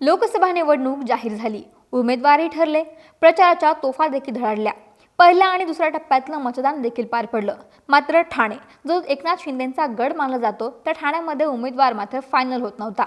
लोकसभा निवडणूक जाहीर झाली. उमेदवारही ठरले. प्रचाराच्या तोफा देखील धडाडल्या. पहिल्या आणि दुसऱ्या टप्प्यातलं मतदान देखील पार पडलं. मात्र ठाणे जो एकनाथ शिंदेचा गड मानला जातो त्या ठाण्यामध्ये उमेदवार मात्र फायनल होत नव्हता.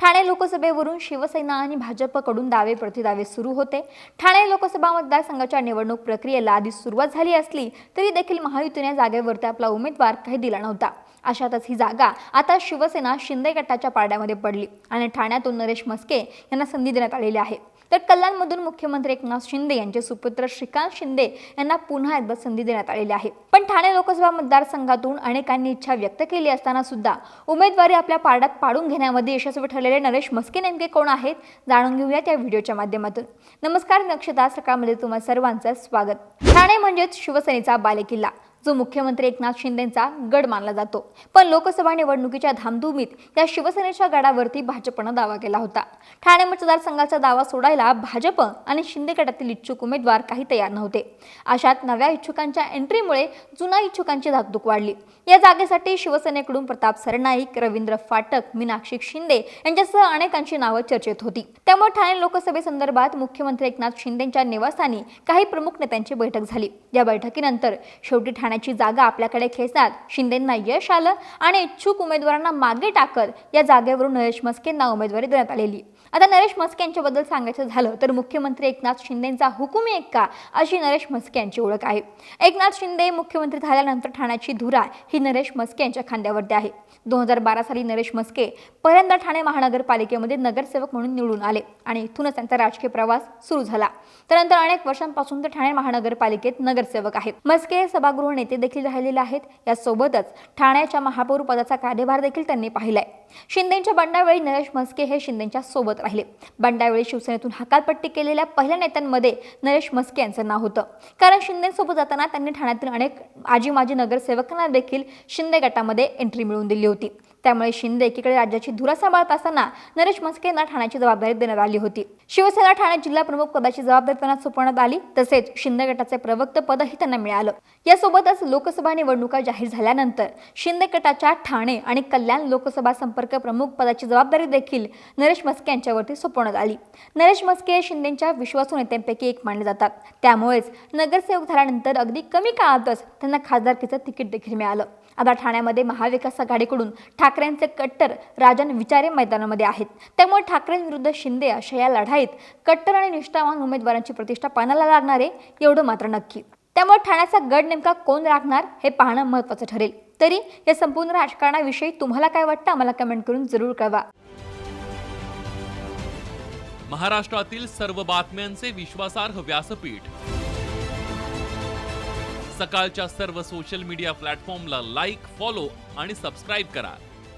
ठाणे लोकसभेवरून शिवसेना आणि भाजपकडून दावे प्रतिदावे सुरू होते. ठाणे लोकसभा मतदारसंघाच्या निवडणूक प्रक्रियेला आधी सुरुवात झाली असली तरी देखील महायुतीने जागेवरती आपला उमेदवार काही दिला नव्हता. अशातच ही जागा आता शिवसेना शिंदे गटाच्या पारड्यामध्ये पडली आणि ठाण्यातून नरेश मस्के यांना संधी देण्यात आलेली आहे. तर कल्याणमधून मुख्यमंत्री एकनाथ शिंदे यांचे सुपुत्र श्रीकांत शिंदे यांना पुन्हा एकदा संधी देण्यात आलेली आहे. पण ठाणे लोकसभा मतदारसंघातून अनेकांनी इच्छा व्यक्त केली असताना सुद्धा उमेदवारी आपल्या पारड्यात पाडून घेण्यामध्ये यशस्वी ठरलेले नरेश मस्के नेमके कोण आहेत जाणून घेऊया त्या व्हिडिओच्या माध्यमातून. नमस्कार नक्षता सकाळमध्ये तुम्हा सर्वांचं स्वागत. ठाणे म्हणजेच शिवसेनेचा बालेकिल्ला. जो मुख्यमंत्री एकनाथ शिंदेचा गड मानला जातो. पण लोकसभा निवडणुकीच्या धामधुमीत या शिवसेनेच्या गडावरती भाजपनं दावा केला होता. ठाणे मतदारसंघाचा दावा सोडायला भाजप आणि शिंदे गटातील इच्छुक उमेदवार काही तयार नव्हते. अशात नव्या इच्छुकांच्या एंट्रीमुळे जुना इच्छुकांची धाकधूक वाढली. या जागेसाठी शिवसेनेकडून प्रताप सरनाईक रवींद्र फाटक मीनाक्षी शिंदे यांच्यासह अनेकांची नावं चर्चेत होती. त्यामुळे ठाणे लोकसभेसंदर्भात मुख्यमंत्री एकनाथ शिंदेच्या निवासस्थानी काही प्रमुख नेत्यांची बैठक झाली. या बैठकीनंतर शेवटी ठाणे ठाण्याची जागा आपल्याकडे खेचण्यात शिंदेंना यश आलं आणि इच्छुक उमेदवारांना मागे टाकत या जागेवरून नरेश मस्केंना उमेदवारी देण्यात आलेली. आता नरेश मस्के यांच्याबद्दल सांगायचं झालं तर मुख्यमंत्री एकनाथ शिंदेचा हुकुमी एक्का अशी नरेश म्हस्के यांची ओळख आहे. एकनाथ शिंदे मुख्यमंत्री झाल्यानंतर ठाण्याची धुरा ही नरेश मस्के यांच्या खांद्यावरती आहे. दोन हजार बारा साली नरेश म्हस्के पहिल्यांदा ठाणे महानगरपालिकेमध्ये नगरसेवक म्हणून निवडून आले आणि इथूनच त्यांचा राजकीय प्रवास सुरू झाला. त्यानंतर अनेक वर्षांपासून ते ठाणे महानगरपालिकेत नगरसेवक आहेत. मस्के सभागृह नेते देखील राहिलेले आहेत. यासोबतच ठाण्याच्या महापौर पदाचा कार्यभार देखील त्यांनी पाहिलाय. शिंदेच्या बंडावेळी नरेश मस्के हे शिंदेच्या सोबत राहिले. बंडावेळी शिवसेनेतून हकालपट्टी केलेल्या पहिल्या नेत्यांमध्ये नरेश मस्के यांचं नाव होतं. कारण शिंदेसोबत जाताना त्यांनी ठाण्यातील अनेक आजी माजी नगरसेवकांना देखील शिंदे गटामध्ये एंट्री मिळवून दिली होती. त्यामुळे शिंदे एकीकडे राज्याची धुरा सांभाळत असताना नरेश म्हस्के यांना ठाण्याची जबाबदारी देण्यात आली होती. शिवसेना ठाणे जिल्हा प्रमुख पदाची जबाबदारी त्यांना सोपवण्यात आली तसेच शिंदे गटाचे प्रवक्त पदही त्यांना मिळालं. यासोबतच लोकसभा निवडणुका जाहीर झाल्यानंतर शिंदे गटाच्या ठाणे आणि कल्याण लोकसभा संपर्क प्रमुख पदाची जबाबदारी देखील नरेश मस्के यांच्यावरती सोपवण्यात आली. नरेश मस्के हे शिंदेच्या विश्वासू नेत्यांपैकी एक मानले जातात. त्यामुळेच नगरसेवक झाल्यानंतर अगदी कमी काळातच त्यांना खासदारकीचं तिकीट देखील मिळालं. आता ठाण्यामध्ये महाविकास आघाडीकडून ठाकरेंचे कट्टर राजन विचारे मैदानामध्ये आहेत. त्यामुळे ठाकरेंविरुद्ध शिंदे अशा या लढाईत कट्टर आणि निष्ठावान उमेदवारांची प्रतिष्ठा पानाला लागणार आहे एवढं मात्र नक्की. त्यामुळे ठाण्याचा गड नेमका कोण राखणार हे पाहणं महत्त्वाचं ठरेल. तरी या संपूर्ण राजकारणाविषयी तुम्हाला काय वाटतं आम्हाला कमेंट करून जरूर कळवा. महाराष्ट्रातील सर्व बातम्यांचे विश्वासार्ह व्यासपीठ. सकाळच्या सर्व सोशल मीडिया प्लॅटफॉर्मला लाईक फॉलो आणि सबस्क्राईब करा.